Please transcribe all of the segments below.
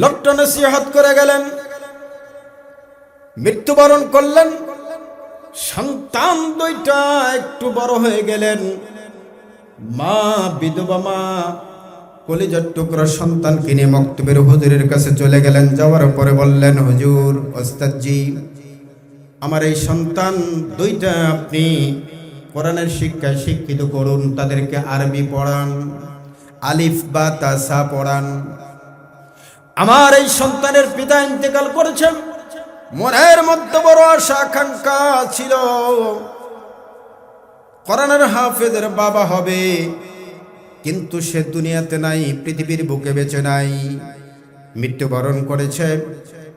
লোকটা নসিহত করে গেলেন, মৃত্যুবরণ করলেন, সন্তান দুইটা একটু বড় হয়ে গেলেন। মা, বিধবা মা, কলিজার টুকরা সন্তান কিনে মক্তবের হুজুরের কাছে চলে গেলেন। যাওয়ার পরে বললেন, হুজুর, ওস্তাদজি, আমার এই সন্তান দুইটা আপনি কোরআনের শিক্ষায় শিক্ষিত করুন, তাদেরকে আরবি পড়ান, আলিফ, বা তাসা পড়ান। আমার এই সন্তানের পিতা ইন্তেকাল করেছেন। মনের মধ্যে বড় আশা, আকাঙ্ক্ষা ছিল। কোরআনের হাফেজের বাবা হবে। কিন্তু সে দুনিয়াতে নাই, পৃথিবীর বুকে বেঁচে নাই। মৃত্যুবরণ করেছে।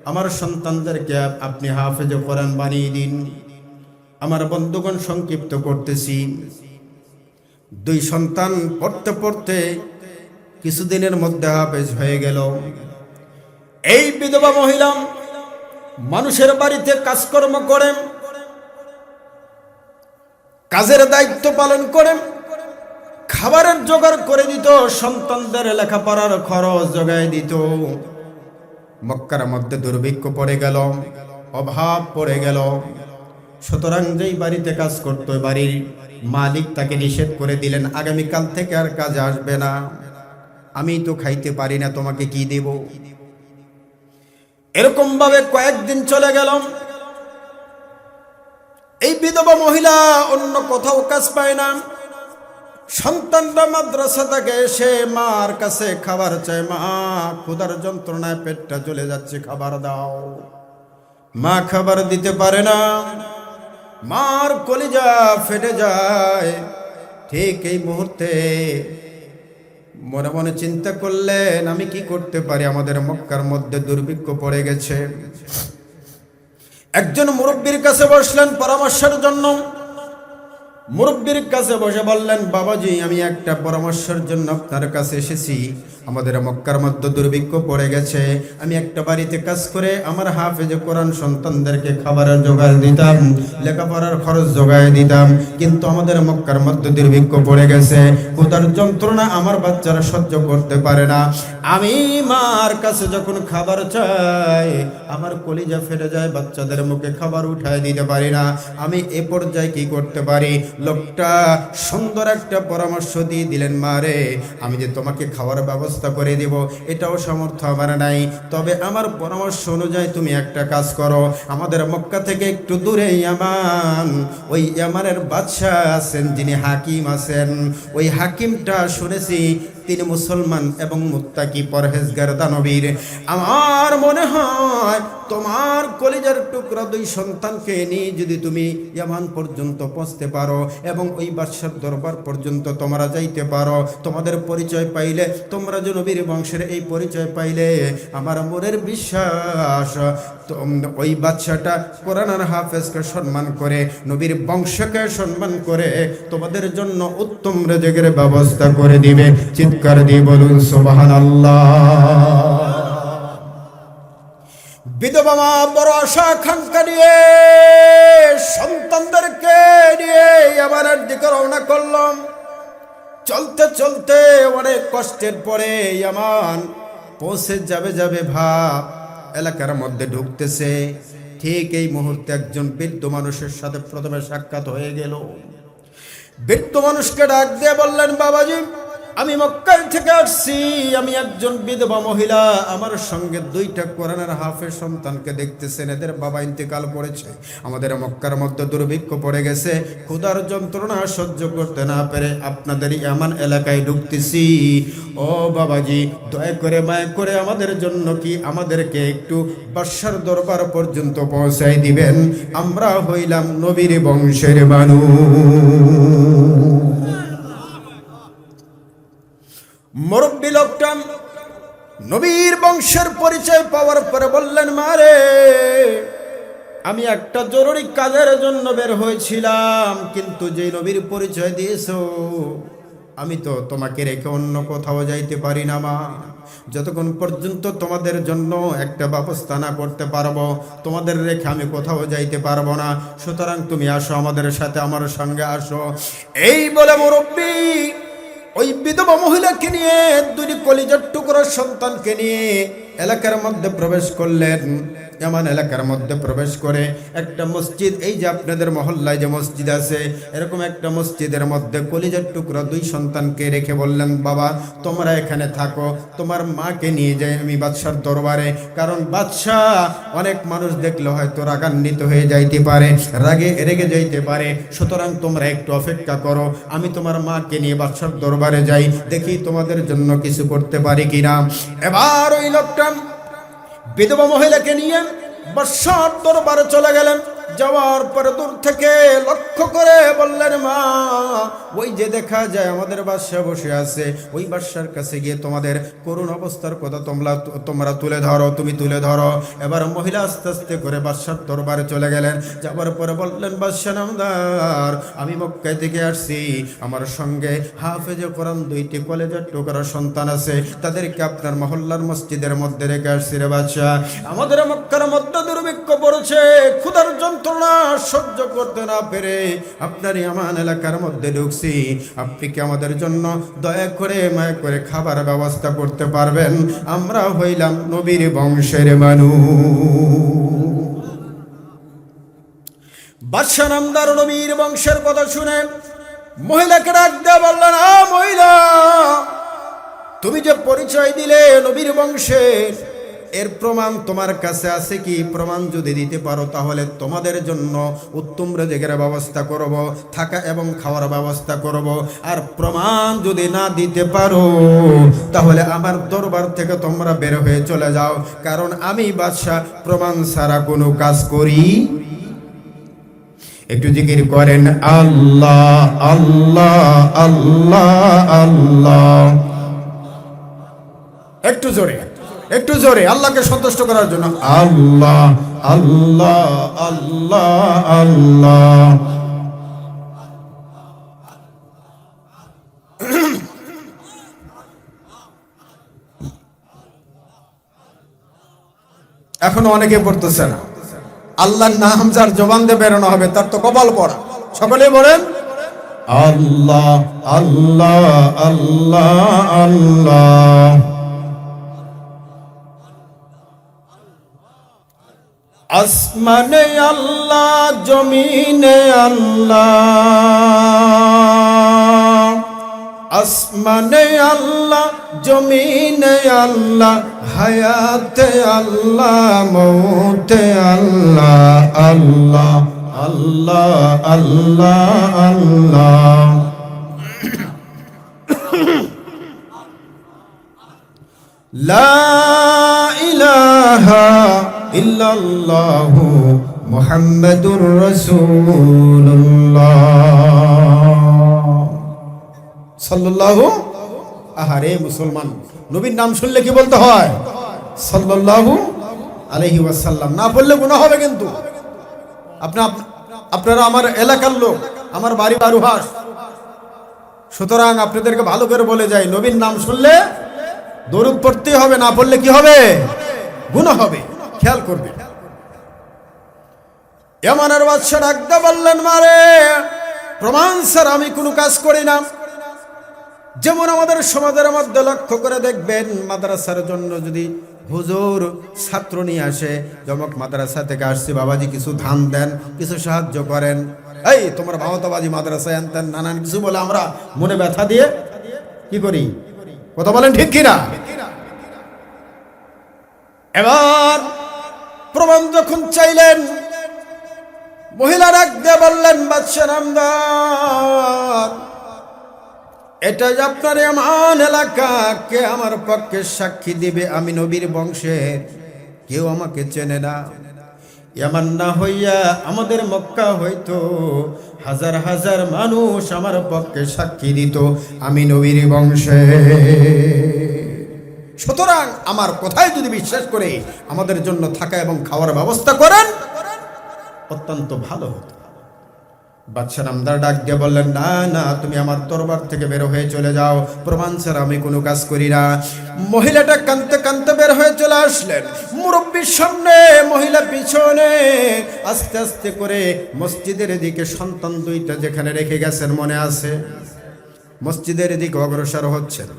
আমার সন্তানদেরকে আপনি হাফেজ কোরআন বানিয়ে দিন। আমার বন্ধুগণ সংক্ষিপ্ত করতেছি। দুই সন্তান পড়তে পড়তে কিছুদিনের মধ্যে হাফেজ হয়ে গেল। এই বিধবা মহিলা মানুষের বাড়িতে কাজকর্ম করেন, কাজের দায়িত্ব পালন করেন, খাবারের জোগাড় করে দিত, সন্তানদের লেখাপড়ার খরচ জোগায় দিত। মক্কার মধ্যে দুর্ভিক্ষ পড়ে গেল, অভাব পড়ে গেল। সুতরাং যেই বাড়িতে কাজ করতো বাড়ির মালিক তাকে নিষেধ করে দিলেন, আগামীকাল থেকে আর কাজ আসবে না। আমি তো খাইতে পারি না, তোমাকে কি দেব? এরকম ভাবে কয়েকদিন চলে গেলাম। এই বিধবা মহিলা অন্য কোথাও কাজ পায় না। সন্তানরা মাদ্রাসা থেকে এসে মার কাছে খাবার চায়, মা, ক্ষুধার যন্ত্রণায় পেটটা চলে যাচ্ছে, খাবার দাও। মা খাবার দিতে পারে না। মার কলিজা ফেটে যায়। ঠিক এই মুহূর্তে মনে মনে চিন্তা করলেন, আমি কি করতে পারি? আমাদের মক্কার মধ্যে দুর্ভিক্ষ পড়ে গেছে। একজন মুরব্বীর কাছে বসলেন পরামর্শের জন্য। মুরব্বীর কাছে বসে বললেন, বাবাজি, আমি একটা পরামর্শের জন্য আপনার কাছে এসেছি। আমাদের মক্কার মধ্যে দুর্ভিক্ষ পড়ে গেছে। আমি একটা বাড়িতে কাজ করে আমার হাফেজ কোরআন সন্তানদেরকে খাবারের জোগাড় দিতাম, লেখাপড়ার খরচ জোগায় দিতাম, কিন্তু আমাদের মক্কার মধ্যে দুর্ভিক্ষ পড়ে গেছে। কোথার যন্ত্রণা আমার বাচ্চারা সহ্য করতে পারে না। আমি মার কাছে যখন খাবার চাই, আমার কলিজা ফেটে যায়, বাচ্চাদের মুখে খাবার উঠায় দিতে পারি না। আমি এ পর্যায়ে কি করতে পারি? লোকটা সুন্দর একটা পরামর্শ দিয়ে দিলেন মারে আমি যে তোমাকে খাওয়ার ব্যবস্থা করে দেব। এটাও সামর্থ্য আমার নাই। তবে আমার পরামর্শ অনুযায়ী তুমি একটা কাজ করো। আমাদের মক্কা থেকে একটু দূরে ইয়ামান। ওই ইয়ামানের বাদশাহ আছেন, যিনি হাকিম আছেন। ওই হাকিমটা শুনেছি তিনি মুসলমান এবং মুত্তাকি পরহেজগার দানবীর আমার মনে হয় তোমার কলিজার টুকরা দুই সন্তানকে নিয়ে যদি তুমি ইয়ামান পর্যন্ত পৌঁছতে পারো এবং ওই বাদশার দরবার পর্যন্ত তোমরা যাইতে পারো, তোমাদের পরিচয় পাইলে, তোমরা যে নবীর বংশের এই পরিচয় পাইলে, আমার মনের বিশ্বাস ওই বাচ্চাটা কোরআন আর হাফেজকে সম্মান করে, নবীর বংশকে সম্মান করে তোমাদের জন্য উত্তম রেজেকের ব্যবস্থা করে দিবে। চিৎকার দিয়ে বলুন সোবাহান বিধবা মা বড় আশা আকাঙ্ক্ষা নিয়ে, সন্তানদেরকে নিয়ে আবার দিকে রওনা করলাম। চলতে চলতে অনেক কষ্টের পরে ইয়ামান পৌঁছে যাবে যাবে ভাব এলাকার মধ্যে ঢুকতেছে। ঠিক এই মুহূর্তে একজন বৃদ্ধ মানুষের সাথে প্রথমে সাক্ষাৎ হয়ে গেল। বৃদ্ধ মানুষকে ডাক দিয়ে বললেন, বাবাজি আমি মক্কাল থেকে আসছি, আমি একজন বিধবা মহিলা, আমার সঙ্গে দুইটা কোরআনের হাফের সন্তানকে দেখতেছেন, এদের বাবা ইন্তেকাল করেছে, আমাদের মক্কার মধ্যে দুর্ভিক্ষ পড়ে গেছে, ক্ষুধার যন্ত্রণা সহ্য করতে না পেরে আপনাদের এমন এলাকায় ঢুকতেছি। ও বাবাজি, দয়া করে মায়া করে আমাদের জন্য কি আমাদেরকে একটু বাদশার দরবার পর্যন্ত পৌঁছাই দিবেন? আমরা হইলাম নবীর বংশের মানুষ। মুরব্বী লোকটা নবীর বংশের পরিচয় পাওয়ার পরে বললেন মারে আমি একটা জরুরি কাজের জন্য বের হয়েছিলাম, কিন্তু যে নবীর পরিচয় দিয়েছ, আমি তো তোমাকে রেখে অন্য কোথাও যাইতে পারি না, মা। যতক্ষণ পর্যন্ত তোমাদের জন্য একটা ব্যবস্থা না করতে পারব, তোমাদের রেখে আমি কোথাও যাইতে পারব না। সুতরাং তুমি আসো আমাদের সাথে, আমার সঙ্গে আসো। এই বলে মুরব্বী ওই বিধবা মহিলাকে নিয়ে দুটি কলিজার টুকরো সন্তানকে নিয়ে এলাকার মধ্যে প্রবেশ করলেন। এমন এলাকার মধ্যে প্রবেশ করে একটা মসজিদ, এই যে আপনাদের মহল্লায় যে মসজিদ আছে, এরকম একটা মসজিদের মধ্যে কলিজার টুকরো দুই সন্তানকে রেখে বললেন, বাবা, তোমরা এখানে থাকো, তোমার মাকে নিয়ে যাই আমি বাদশার দরবারে। কারণ বাদশাহ অনেক মানুষ দেখলে হয়তো রাগান্বিত হয়ে যাইতে পারে, রাগে, রেগে যাইতে পারে। সুতরাং তোমরা একটু অপেক্ষা করো, আমি তোমার মাকে নিয়ে বাদশার দরবারে যাই, দেখি তোমাদের জন্য কিছু করতে পারি কিনা। এবার ওই লোকটা বিধবা মহিলাকে নিয়ে বাদশার দরবারে চলে গেলেন। যাওয়ার পরে দূর থেকে লক্ষ্য করে বললেন, মা, ওই যে দেখা যায় আমাদের বাদশা বসে আছে, ওই বাদশার কাছে গিয়ে তোমাদের করুণ অবস্থার কথা তোমরা তোমরা তুলে ধরো, তুমি তুলে ধরো। এবার মহিলা আস্তে আস্তে করে বাদশার দরবারে চলে গেলেন। যাওয়ার পরে বললেন, বাদশা নামদার, আমি মক্কায় থেকে আসছি। আমার সঙ্গে হাফেজে কোরআন দুইটি কলেজের টুকরা সন্তান আছে। তাদেরকে আপনার মহল্লার মসজিদের মধ্যে রেখে আসছি রে বাদশা। আমাদের মক্কার মধ্যে দুর্ভিক্ষ পড়েছে। ক্ষুধার যন্ত্রণা সহ্য করতে না পেরে আপনারই আমার এলাকার মধ্যে ঢুকছি। আপনি কি আমাদের জন্য দয়া করে মায়া করে খাবার ব্যবস্থা করতে পারবেন? আমরা হইলাম নবীর বংশের মানুষ। বাদশাহ নামদার নবীর বংশের কথা শুনে মহিলাকে ডাক দেয়া আ মহিলা, তুমি যে পরিচয় দিলে নবীর বংশের এর প্রমাণ তোমার কাছে আছে কি? প্রমাণ যদি দিতে পারো, তাহলে তোমাদের জন্য উত্তম রেজেকের ব্যবস্থা করব, থাকা এবং খাওয়ার ব্যবস্থা করব। আর প্রমাণ যদি না দিতে পারো, তাহলে আমার দরবার থেকে তোমরা বের হয়ে চলে যাও। কারণ আমি বাদশাহ, প্রমাণ ছাড়া কোনো কাজ করি। একটু জিকির করেন, আল্লাহ আল্লাহ আল্লাহ আল্লাহ। একটু জোরে। একটু জোরে আল্লাহকে সন্তুষ্ট করার জন্য। আল্লাহ আল্লাহ আল্লাহ আল্লাহ। এখনও অনেকে পড়তেছে না। আল্লাহর নাম যার জবান দিয়ে বেরোনো হবে তার তো কপাল পড়া। সকলে বলেন আল্লাহ আল্লাহ আল্লাহ আল্লাহ। আসমানে আল্লাহ, জমিনে আল্লাহ। আসমানে আল্লাহ, জমিনে আল্লাহ, হায়াতে আল্লাহ, মৌতে আল্লাহ আল্লাহ আল্লাহ আল্লাহ আল্লাহ। লা ইল্লাল্লাহু মুহাম্মাদুর রাসূলুল্লাহ। সাল্লাল্লাহু? আহারে মুসলমান। নবীর নাম শুনলে কি বলতে হয়? সাল্লাল্লাহু আলাইহি ওয়াসাল্লাম। না বললে গুনাহ হবে কিন্তু। আপনি আপনারা আমার এলাকার লোক, আমার বাড়ি বারুহাস সুতরাং আপনাদেরকে ভালো করে বলে যাই, নবীর নাম শুনলে দরুদ পড়তে হবে, না পড়লে কি হবে? গুনাহ হবে। খেয়াল করবে। এমনের বাদশা ডাকতে বললেন, মারে, প্রমাণ স্যার আমি কোনো কাজ করি না। যেমন আমাদের সমাজের মধ্যে লক্ষ্য করে দেখবেন, মাদ্রাসার জন্য যদি হুজুর, ছাত্র নিয়ে আসে জমক মাদ্রাসা থেকে আসছে, বাবাজি কিছু ধান দেন, কিছু সাহায্য করেন, এই, তোমার ভাওতাবাজি মাদ্রাসায় আনতেন, নানান কিছু বলে আমরা মনে ব্যথা দিয়ে কি করি? কথা বলেন ঠিক কিনা? এবার প্রমাণ যখন চাইলেন মহিলা ডাক দিয়ে বললেন বাদশাহ নামদার এটা যে আপনার এমন এলাকা। কে আমার পক্ষে সাক্ষী দিবে? আমি নবীর বংশের কেউ আমাকে চেনে না। এমন না হইয়া আমাদের মক্কা হইতো। হাজার হাজার মানুষ আমার পক্ষে সাক্ষী দিত। আমি নবীর বংশে। সুতরাং আমার কথায় যদি বিশ্বাস করে আমাদের জন্য থাকা এবং খাওয়ার ব্যবস্থা করেন, অত্যন্ত ভালো হতো। বাদশাহ নামদার ডাক দিয়ে বললেন, না না, তুমি আমার দরবার থেকে বের হয়ে চলে যাও। প্রমাণ ছাড়া আমি কোনো কাজ করি না। মহিলাটা কানতে কানতে বের হয়ে চলে আসলেন। মুরব্বীর সামনে মহিলা পিছনে আস্তে আস্তে করে মসজিদের দিকে সন্তান দুইটা যেখানে রেখে গেছেন মনে আছে? মসজিদের দিকে অগ্রসর হচ্ছেন।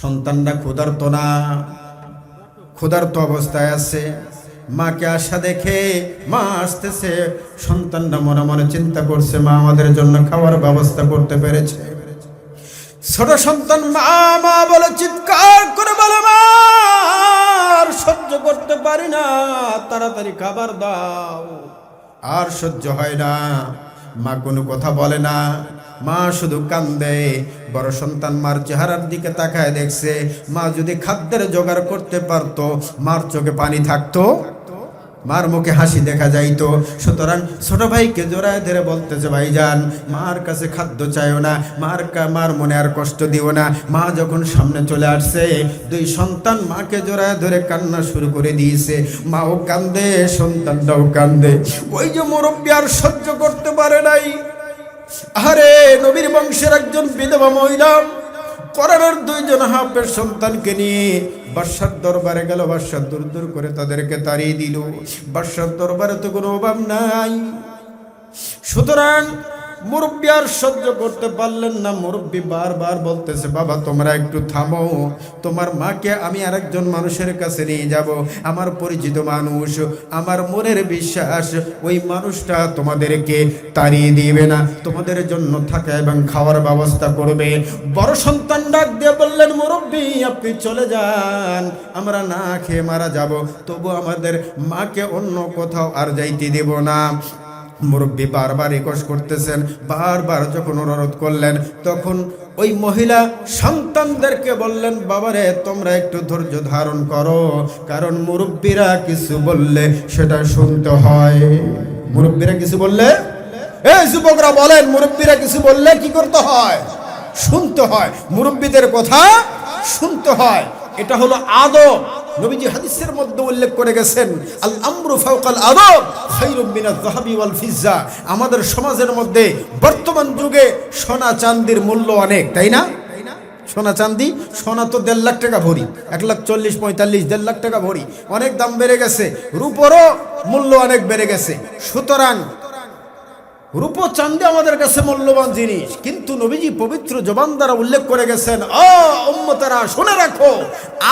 সন্তানরা ক্ষুধার্ত না। ক্ষুধার্ত অবস্থায় আছে। মাকে আশা দেখে মা আসতেছে। সন্তানরা মনে মনে চিন্তা করছে, মা আমাদের জন্য খাওয়ার ব্যবস্থা করতে পেরেছে। ছোট সন্তান মা মা বলে চিৎকার করে বলে, মা সহ্য করতে পারি না। তাড়াতাড়ি খাবার দাও। আর সহ্য হয় না। মা কোনো কথা বলে না। মা শুধু কান্দে, বড় সন্তান মার চেহারার দিকে তাকায় দেখছে, মা যদি খাদ্যের জোগাড় করতে পারতো, মার চোখে পানি থাকতো, মার মুখে হাসি দেখা যাইতো। সুতরাং ছোট ভাইকে জোড়ায় ধরে বলতেছে, ভাইজান, মার কাছে খাদ্য চাইও না, মার কা- মার মনে আর কষ্ট দিও না। মা যখন সামনে চলে আসছে, দুই সন্তান মাকে জোড়ায় ধরে কান্না শুরু করে দিয়েছে। মাও কান্দে, সন্তানটাও কান্দে। ওই যে মুরব্বী আর সহ্য করতে পারে নাই। আরে নবীর বংশের একজন বিধবা মহিলা, করানোর দুইজন হাফের সন্তানকে নিয়ে বাদশার দরবারে গেল বাদশার দূর দূর করে তাদেরকে তাড়িয়ে দিল। বাদশার দরবারে তো কোনো অভাব নাই। সুতরাং মুরব্বী আর সহ্য করতে পারলেন না। মুরব্বী বারবার বলতেছে, বাবা, তোমরা একটু থামো। তোমার মাকে আমি আরেকজন মানুষের কাছে নিয়ে যাব। আমার পরিচিত মানুষ, আমার মনের বিশ্বাস, ওই মানুষটা তোমাদেরকে তাড়িয়ে দিবে না। তোমাদের জন্য থাকা এবং খাওয়ার ব্যবস্থা করবে। বড় সন্তান ডাক দিয়ে বললেন, মুরব্বী, আপনি চলে যান। আমরা না খেয়ে মারা যাব। তবু আমাদের মাকে অন্য কোথাও আর যাইতে দেব না। মুরব্বী বারবার রিকোয়েস্ট করতেছেন, বারবার যখন অনুরোধ করলেন, তখন ওই মহিলা সন্তানদেরকে বললেন, বাবারে, তোমরা একটু ধৈর্য ধারণ করো, কারণ মুরব্বীরা কিছু বললে সেটা শুনতে হয়। মুরব্বীরা কিছু বললে? এই যুবকরা বলেন, মুরব্বীরা কিছু বললে কি করতে হয়? শুনতে হয়। মুরব্বীদের কথা শুনতে হয়। এটা হলো আদব। নবীজি হাদিসের মধ্যে উল্লেখ করে গেছেন আল আমরু ফাওকাল আদব খায়রুম মিনাজ যাহাবি ওয়াল ফিজ্জা। আমাদের সমাজের মধ্যে বর্তমান যুগে সোনা চাঁদির মূল্য অনেক, তাই না? সোনা চাঁদি সোনা তো দেড় লাখ টাকা ভরি, এক লাখ চল্লিশ, পঁয়তাল্লিশ, দেড় লাখ টাকা ভরি। অনেক দাম বেড়ে গেছে, রূপরও মূল্য অনেক বেড়ে গেছে। সুতরাং রূপ চান্দে আমাদের কাছে মূল্যবান জিনিস। কিন্তু নবীজি পবিত্র জবান দ্বারা উল্লেখ করে গেছেন ও উম্মতারা, শুনে রাখো,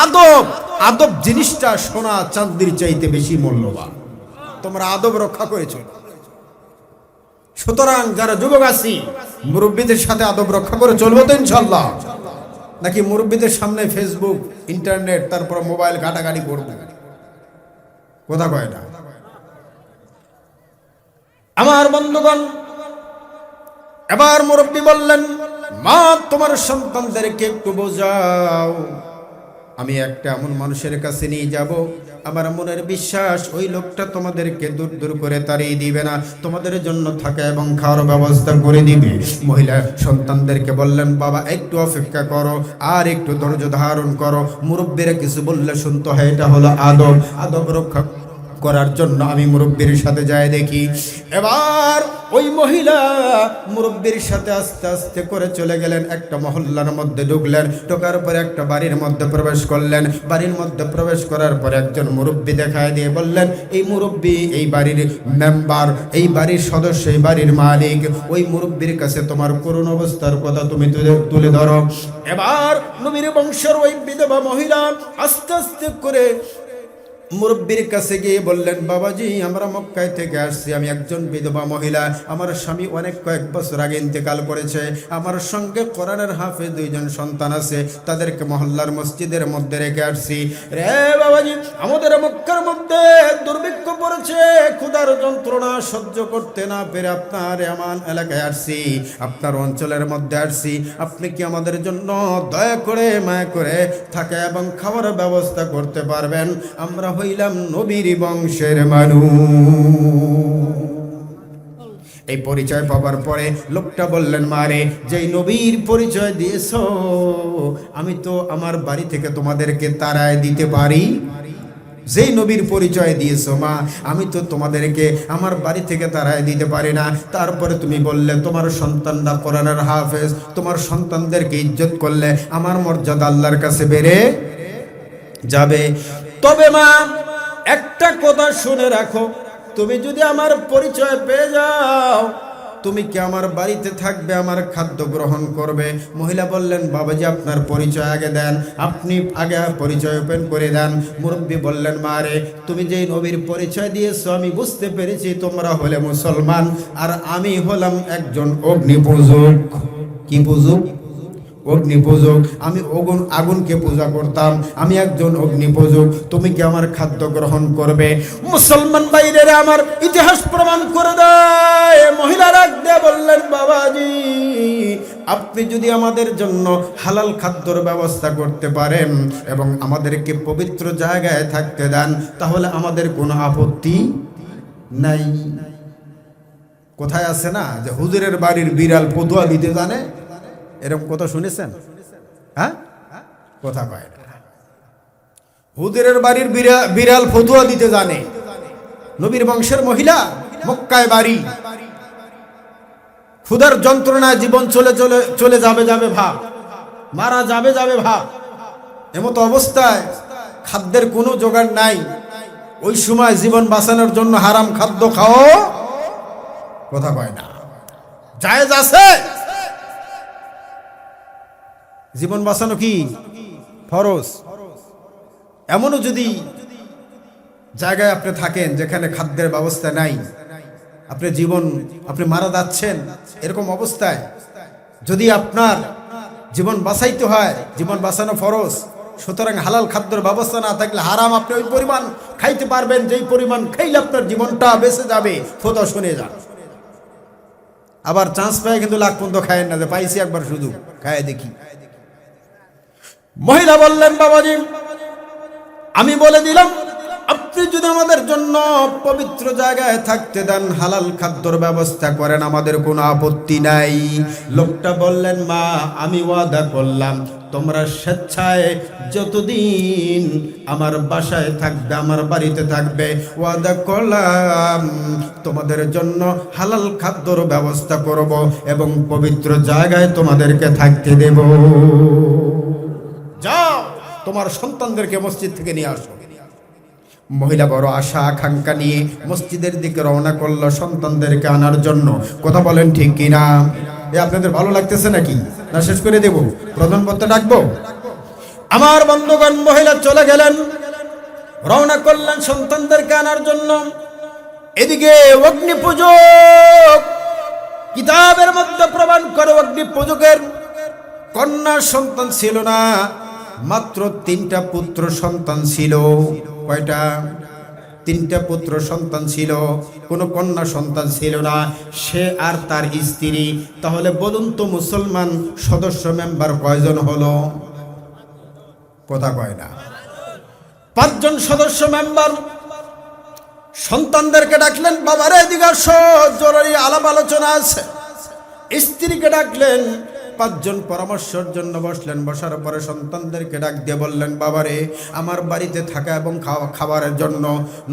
আদব আদব জিনিসটা সোনা চান্দির চাইতে বেশি মূল্যবান। তোমরা আদব রক্ষা করেছ। সুতরাং যারা যুবক আছি, মুরব্বীদের সাথে আদব রক্ষা করে চলবো তো ইনশাল্লাহ নাকি মুরব্বীদের সামনে ফেসবুক ইন্টারনেট, তারপর মোবাইল ঘাটাঘাটি করব? কথা কয় না। আমার বন্ধুগণ, এবার মুরব্বী বললেন, মা, তোমার সন্তানদেরকে একটু বোঝাও। আমি একটা এমন মানুষের কাছে নিয়ে যাব, আমার মনের বিশ্বাস ওই লোকটা তোমাদেরকে দূর দূর করে তাড়িয়ে দিবে না। তোমাদের জন্য থাকা এবং খাওয়ার ব্যবস্থা করে দিবে। মহিলা সন্তানদেরকে বললেন, বাবা, একটু অপেক্ষা করো আর একটু ধৈর্য ধারণ করো। মুরব্বীরা কিছু বললে, শুনতে, হয়, এটা হলো আদব। আদব রক্ষা করার জন্য আমি মুরব্বীর সাথে যাই দেখি। এবার ওই মহিলা মুরব্বীর সাথে আস্তে আস্তে করে চলে গেলেন, একটা মহল্লার মধ্যে ঢুকলেন, ঢোকার পরে একটা বাড়ির মধ্যে প্রবেশ করলেন। বাড়ির মধ্যে প্রবেশ করার পরে একজন মুরব্বী দেখায় দিয়ে বললেন, এই মুরব্বী, এই বাড়ির মেম্বার, এই বাড়ির সদস্য, এই বাড়ির মালিক, ওই মুরব্বীর কাছে তোমার করুণ অবস্থার কথা তুমি তুলে ধরো। এবার নবীর বংশের ওই বিধবা মহিলা আস্তে আস্তে করে মুরব্বীর কাছে গিয়ে বললেন, বাবাজি, আমরা মক্কায় থেকে আসছি। আমি একজন বিধবা মহিলা। আমার স্বামী অনেক কয়েক বছর আগে ইন্তেকাল করেছে। আমার সঙ্গে কোরআনের হাফে দুইজন সন্তান আছে। তাদেরকে মহল্লার মসজিদের মধ্যে রেখে আসছি। রে বাবাজি, আমাদের মক্কার মধ্যে দুর্ভিক্ষ পড়েছে। ক্ষুধার যন্ত্রণা সহ্য করতে না পেরে আপনার এমন এলাকায় আসছি। আপনার অঞ্চলের মধ্যে আসছি। আপনি কি আমাদের জন্য দয়া করে, মায়া করে থাকা এবং খাওয়ার ব্যবস্থা করতে পারবেন? আমরা হইলাম নবীর বংশের মানুষ। এই পরিচয় পাবার পরে লোকটা বললেন, মারে, যেই নবীর পরিচয় দিয়েছ, আমি তো আমার বাড়ি থেকে তোমাদেরকে তারায় দিতে পারি। যেই নবীর পরিচয় দিয়েছ, মা, আমি তো তোমাদেরকে আমার বাড়ি থেকে তারায় দিতে পারি না। তারপরে তুমি বললে, তোমার সন্তানরা কোরআনের হাফেজ, তোমার সন্তানদেরকে ইজ্জত করলে আমার মর্যাদা আল্লাহর কাছে বেড়ে যাবে। তবে মা, একটা কথা শুনে রাখো। তুমি যদি আমার পরিচয় পেয়ে যাও, তুমি কি আমার বাড়িতে থাকবে, আমার খাদ্য গ্রহণ করবে? মহিলা বললেন, বাবাজি, আপনার পরিচয় আগে দেন। আপনি আগে পরিচয় ওপেন করে দেন। মুরব্বী বললেন, মা রে, তুমি যেই নবীর পরিচয় দিয়েছ, আমি বুঝতে পেরেছি তোমরা হলে মুসলমান, আর আমি হলাম একজন অগ্নি পূজক কি পূজক? অগ্নি পূজক আমি অগুন আগুনকে পূজা করতাম, আমি একজন অগ্নি পূজক তুমি কি আমার খাদ্য গ্রহণ করবে? মুসলমান বাইরের আমার ইতিহাস প্রমাণ করে দেয়। মহিলারা দিয়ে বললেন, বাবাজি, আপনি যদি আমাদের জন্য হালাল খাদ্যর ব্যবস্থা করতে পারেন এবং আমাদেরকে পবিত্র জায়গায় থাকতে দেন, তাহলে আমাদের কোনো আপত্তি নাই। কোথায় আছে না? যে হুজুরের বাড়ির বিড়াল পদুয়া দিতে জানে? এরকম কথা শুনেছেন? হ্যাঁ? কথা কয় না। হুজুরের বাড়ির বিড়া- বিড়াল ফতুয়া দিতে জানে। নবীর বংশের মহিলা, মক্কায় বাড়ি। ক্ষুধার যন্ত্রণায় জীবন চলে চলে চলে যাবে যাবে ভাব। মারা যাবে যাবে ভাব। এমতো অবস্থায় খাদ্যের কোনো জোগাড় নাই। ওই সময় জীবন বাঁচানোর জন্য হারাম খাদ্য খাও। কথা কয় না। জায়েজ আছে। জীবন বাঁচানো কি? ফরজ। এমনও যদি জায়গায় আপনি থাকেন যেখানে খাদ্যের ব্যবস্থা নাই, আপনি জীবন, আপনি মারা যাচ্ছেন, এরকম অবস্থায় যদি আপনার জীবন বাঁচাইতে হয়, জীবন বাঁচানো ফরজ, সুতরাং হালাল খাদ্যের ব্যবস্থা না থাকলে হারাম, আপনি ওই পরিমাণ খাইতে পারবেন, যেই পরিমাণ খাইলে আপনার জীবনটা বেঁচে যাবে। ফোতা শুনে যান। আবার চান্স পায় কিন্তু লাখ পর্যন্ত খায়েন না, যে পাইছি একবার শুধু খায় দেখি। মহিলা বললেন, বাবাজি, আমি বলে দিলাম, আপনি যদি আমাদের জন্য পবিত্র জায়গায় থাকতে দেন, হালাল খাদ্যর ব্যবস্থা করেন, আমাদের কোনো আপত্তি নাই। লোকটা বললেন, মা, আমি ওয়াদা করলাম, তোমরা স্বেচ্ছায় যতদিন আমার বাসায় থাকবে, আমার বাড়িতে থাকবে, ওয়াদা করলাম, তোমাদের জন্য হালাল খাদ্যর ব্যবস্থা করব এবং পবিত্র জায়গায় তোমাদেরকে থাকতে দেব। যাও, তোমার সন্তানদেরকে মসজিদ থেকে নিয়ে আসো। মহিলা বড় আশা আকাঙ্ক্ষা নিয়ে মসজিদের দিকে রওনা করল সন্তানদেরকে আনার জন্য। কথা বলেন ঠিক কিনা? এ আপনাদের ভালো লাগতেছে নাকি? না, শেষ করে দেব। প্রধান ডাকবো? আমার বন্ধুগণ, মহিলা চলে গেলেন। রওনা করলেন সন্তানদেরকে আনার জন্য। এদিকে অগ্নি পূজক। কিতাবের মধ্যে প্রমাণ করে অগ্নি পূজকের। কন্যা সন্তান ছিল না। মাত্র তিনটা পুত্র সন্তান ছিল। কয়টা? তিনটা পুত্র সন্তান ছিল। কোনো কন্যা সন্তান ছিল না। সে আর তার স্ত্রী। তাহলে বলুন তো মুসলমান সদস্য মেম্বার কয়জন হলো? কথা কয় না। পাঁচজন সদস্য মেম্বার। সন্তানদেরকে ডাকলেন, বাবারে, এদিকে জরুরি আলাপ আলোচনা আছে। স্ত্রীকে ডাকলেন পাঁচজন পরামর্শের জন্য বসলেন। বসার পরে সন্তানদেরকে ডাক দিয়ে বললেন, বাবারে, আমার বাড়িতে থাকা এবং খাওয়া খাবারের জন্য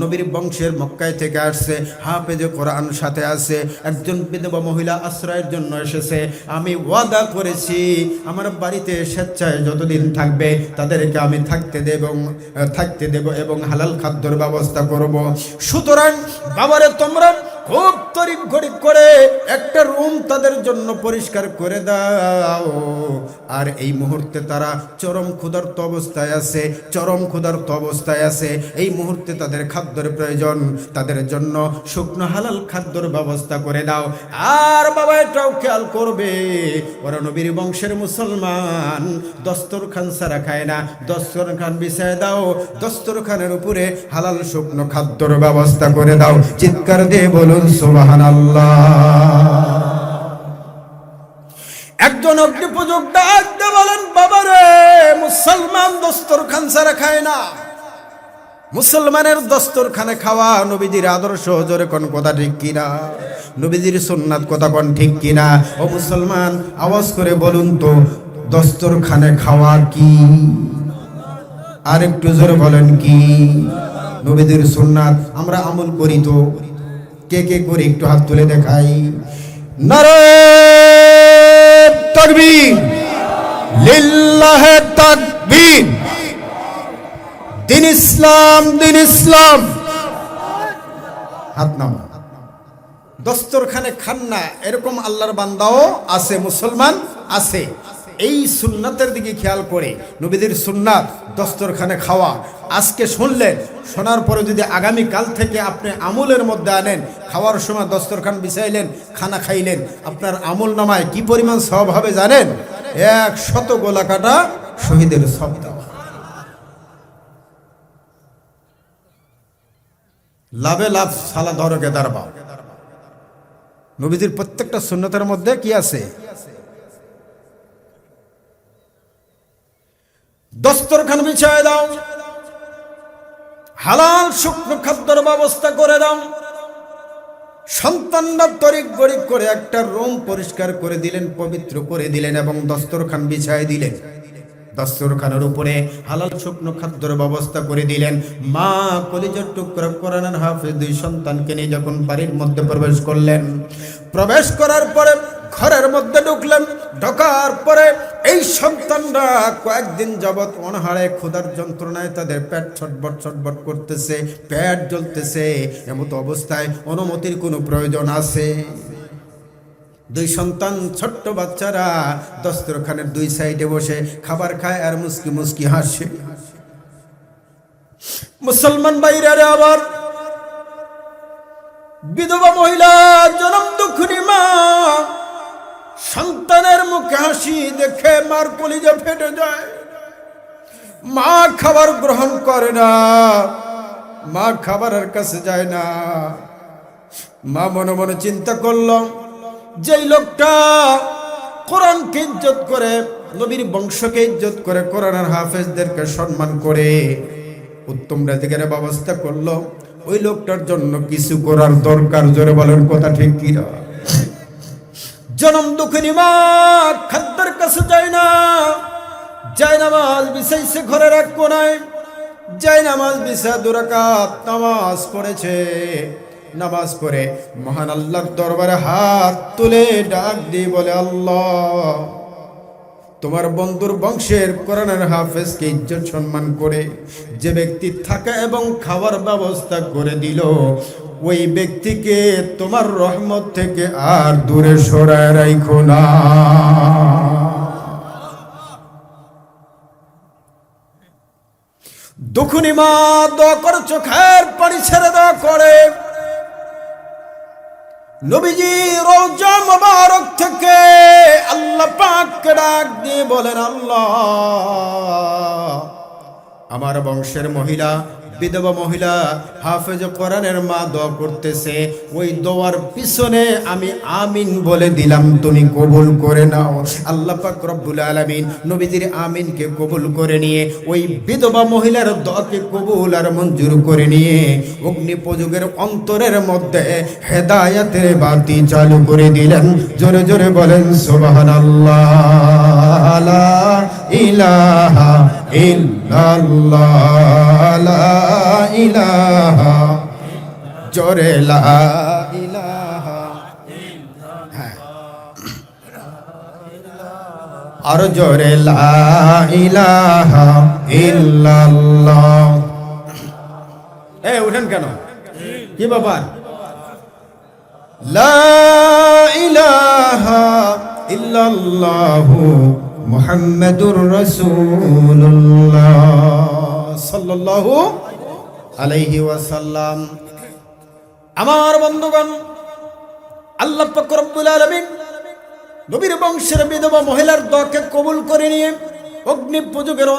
নবীর বংশের মক্কায় থেকে আসছে। হাফেজে কোরআন সাথে আছে। একজন বিধবা মহিলা আশ্রয়ের জন্য এসেছে। আমি ওয়াদা করেছি, আমার বাড়িতে স্বেচ্ছায় যতদিন থাকবে তাদেরকে আমি থাকতে দেব থাকতে দেব এবং হালাল খাদ্যর ব্যবস্থা করব। সুতরাং, বাবারে, তোমরা খুব তরিব গরিব করে একটা রুম তাদের জন্য পরিষ্কার করে দাও। আর এই মুহূর্তে তারা চরম ক্ষুধার্ত অবস্থায় আছে, চরম ক্ষুধার্ত অবস্থায় আছে। এই মুহূর্তে তাদের খাদ্যের প্রয়োজন, তাদের জন্য শুকনো হালাল খাদ্যর ব্যবস্থা করে দাও। আর বাবা এটাও খেয়াল করবে, ওরা নবীর বংশের মুসলমান। দস্তরখান সারা খায় না, দস্তরখান বিছায় দাও, দস্তরখানের উপরে হালাল শুকনো খাদ্যর ব্যবস্থা করে দাও। চিৎকার দিয়ে বলুন সুবাহান একজন অগ্নিপূজক ডাক দিয়ে বলেন বাবারে মুসলমান দস্তরখান সারা খায় না। মুসলমানের দস্তরখানে খাওয়া নবীজির আদর্শ জোরে কোন কথা ঠিক কিনা? নবীজির সুন্নাত কথা কোন ঠিক কিনা? ও মুসলমান, আওয়াজ করে বলুন তো, দস্তরখানে খাওয়া কি? আর একটু জোরে বলেন, কি? নবীদের সুন্নাত, আমরা আমল করি তো। কে কে করি একটু হাত তুলে দেখাই। তাকবীর। লিল্লাহে দিন ইসলাম দিন ইসলাম। হাত নামা দস্তরখানে খান না এরকম আল্লাহর বান্দাও আছে, মুসলমান আছে। এই সুন্নাতের দিকে খেয়াল করে নবীদের সুন্নাত, দস্তরখানে খাওয়া। আজকে শুনলেন, শোনার পরে যদি আগামী কাল থেকে আপনি আমলের মধ্যে আনেন, খাওয়ার সময় দস্তরখান বিছাইলেন, খানা খাইলেন, আপনার আমল নামায় কি পরিমাণ সব হবে জানেন? এক শত গোলা কাটা শহীদের সব লাভে লাভ, সালা ধরকে দাঁড়বা নবীজির প্রত্যেকটা সুন্নতের মধ্যে কি আছে? দস্তরখান বিছায় দাও। হালাল শুকনো খাদ্যর ব্যবস্থা করে দাও। সন্তানরা তরিক গরিব করে একটা রুম পরিষ্কার করে দিলেন, পবিত্র করে দিলেন এবং দস্তরখান বিছায় দিলেন। দস্তরখানের উপরে হালাল শুকনো খাদ্যর ব্যবস্থা করে দিলেন। মা কলিজার টুকরা কোরআনের হাফেজ দুই সন্তানকে নিয়ে যখন বাড়ির মধ্যে প্রবেশ করলেন, প্রবেশ করার পরে ঘরের মধ্যে ঢুকলেন। ঢোকার পরে এই সন্তানরা কয়েকদিন যাবৎ অনহারে ক্ষুধার যন্ত্রণায় তাদের পেট ছটবট ছটবট করতেছে, পেট জ্বলতেছে। এমতো অবস্থায় অনুমতির কোনো প্রয়োজন আছে? দুই সন্তান, ছোট্ট বাচ্চারা দস্তরখানের দুই সাইডে বসে খাবার খায় আর মুসকি মুসকি হাসে। মুসলমান বাইরে আবার বিধবা মহিলা জনম দুঃখী মা সন্তানের মুখে হাসি দেখে মার কলিজা ফেটে যায়। মা খাবার গ্রহণ করে না। মা খাবারের কাছে যায় না। মা মনে মনে চিন্তা করল, যেই লোকটা কোরআনকে ইজ্জত করে, নবীর বংশকে ইজ্জত করে, কোরআনের হাফেজদেরকে সম্মান করে, উত্তম রাজিকের ব্যবস্থা করল, ওই লোকটার জন্য কিছু করার দরকার, জোরে বলেন, কথা ঠিক কিনা? জনম দুঃখিনী মা, খাদ্যের কাছে যায় না। যায় নামাজ বিছাইছে ঘরের এক কোনায় যায় নামাজ বিছা দুরাকাত নামাজ পড়েছে। নামাজ পড়ে মহান আল্লাহর দরবারে হাত তুলে ডাক দিয়ে বলে, আল্লাহ, তোমার বন্ধুর বংশের কোরআনের হাফেজকে ইজ্জত সম্মান করে যে ব্যক্তি থাকা এবং খাওয়ার ব্যবস্থা করে দিল ওই ব্যক্তিকে তোমার রহমত থেকে আর দূরে সরায় রাখো না। দুখুনি মা, দোয়া করে, চোখের পানি ছেড়ে দেওয়া করে। নবীজি রোজা মোবারক থেকে আল্লাহ পাককে ডাক দিয়ে বলেন, আল্লাহ, আমার বংশের মহিলা বিধবা মহিলা হাফেজ কোরআনের মা দোয়া করতেছে, ওই দোয়ার পিছনে আমি আমিন বলে দিলাম, তুমি কবুল করে নাও। আল্লাহ পাক রব্বুল আলামিন নবীজির আমিনকে কবুল করে নিয়ে, ওই বিধবা মহিলার দোয়াকে কবুল আর মঞ্জুর করে নিয়ে অগ্নি প্রযোগের অন্তরের মধ্যে হেদায়াতের বাতি চালু করে দিলেন। জোরে জোরে বলেন, সুবহানাল্লাহ ইলাহা ইলাহা, জোরে ইলাহা। হ্যাঁ। আর জোরে ইলাহা ইল্লাল্লাহ। এ, উঠেন কেন? কি ব্যাপার? লা ইলাহা ইল্লাল্লাহু মুহাম্মাদুর রাসূলুল্লাহ সাল্লাল্লাহু আলাইহি ওয়াসাল্লাম। আমার বন্ধুগণ আল্লাহ পাক রব্বুল আলামিন নবীর বংশের বিধবা মহিলার দকে কবুল করে নিয়ে অগ্নি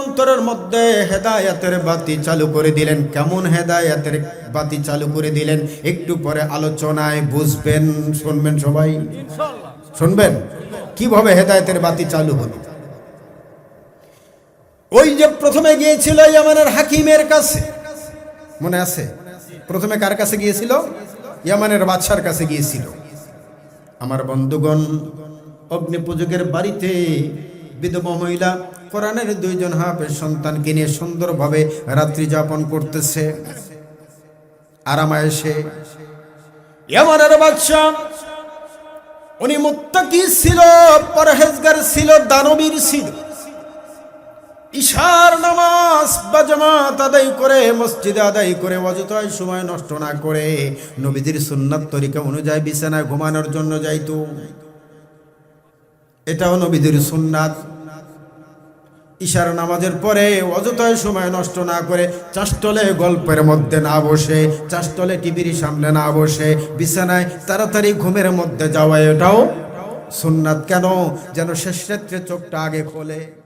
অন্তরের মধ্যে হেদায়াতের বাতি চালু করে দিলেন। কেমন হেদায়াতের বাতি চালু করে দিলেন? একটু পরে আলোচনায় বুঝবেন শুনবেন সবাই? শুনবেন? কীভাবে হেদায়তের বাতি চালু হলো? ওই যে প্রথমে গিয়েছিল ইয়ামানের হাকিমের কাছে। মনে আছে? প্রথমে কার কাছে গিয়েছিল? ইয়ামানের বাদশার কাছে গিয়েছিল। আমার বন্ধুগণ অগ্নি পুজোগের বাড়িতে বিধবা মহিলা কোরআনের দুইজন হাফের সন্তানকে নিয়ে সুন্দরভাবে রাত্রি যাপন করতেছে। আরামায়েশে ইয়ামানের বাদশাহ, উনি মুত্তাকি ছিল, পরহেজগার ছিল, দানবীর ছিল। ঈশার নামাজ বা জামাত আদায় করে, মসজিদে আদায় করে অযথায় সময় নষ্ট না করে নবীদের সুন্নাত তরিকা অনুযায়ী বিছানায় ঘুমানোর জন্য যাইতো এটাও নবীদের সুন্নাত। ঈশার নামাজের পরে অযথায় সময় নষ্ট না করে, চাষটলে গল্পের মধ্যে না বসে, চাষটলে টিভির সামনে না বসে, বিছানায় তাড়াতাড়ি ঘুমের মধ্যে যাওয়া এটাও সুন্নাত। কেন? যেন শেষ রাত্রে চোখটা আগে খোলে।